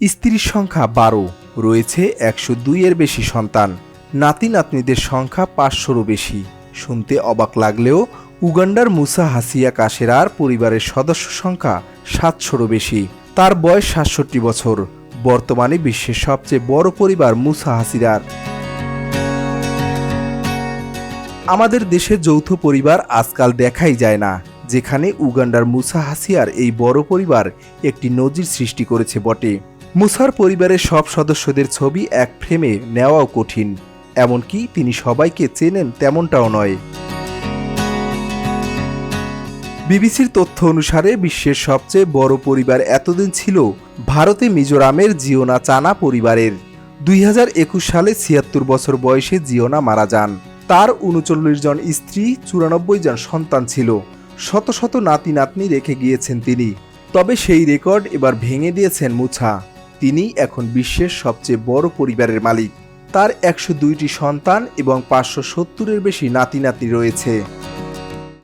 স্ত্রীর সংখ্যা বারো, রয়েছে একশো দুইয়ের বেশি সন্তান। নাতি নাতনিদের সংখ্যা পাঁচশোরও বেশি। শুনতে অবাক লাগলেও উগান্ডার মুসা হাসিয়া কাশেরার পরিবারের সদস্য সংখ্যা সাতশোরও বেশি। তার বয়স সাতষট্টি বছর। বর্তমানে বিশ্বের সবচেয়ে বড় পরিবার মুসা হাসিরার। আমাদের দেশে যৌথ পরিবার আজকাল দেখাই যায় না, যেখানে উগান্ডার মুসা হাসিয়ার এই বড় পরিবার একটি নজির সৃষ্টি করেছে বটে। মুসার পরিবারের সব সদস্যদের ছবি এক ফ্রেমে নেওয়াও কঠিন। এমনকি তিনি সবাইকে চেনেন তেমনটাও নয়। বিবিসির তথ্য অনুসারে বিশ্বের সবচেয়ে বড় পরিবার এতদিন ছিল ভারতে মিজোরামের জিওনা চানা পরিবারের। দুই হাজার একুশ সালে ছিয়াত্তর বছর বয়সে জিওনা মারা যান। তার উনচল্লিশ জন স্ত্রী, চুরানব্বই জন সন্তান ছিল। শত শত নাতি নাতনি রেখে গিয়েছেন তিনি। তবে সেই রেকর্ড এবার ভেঙে দিয়েছেন মুছা। তিনি এখন বিশ্বের সবচেয়ে বড় পরিবারের মালিক। তার একশো দুইটি সন্তান এবং পাঁচশো সত্তরের বেশি নাতি নাতি রয়েছে।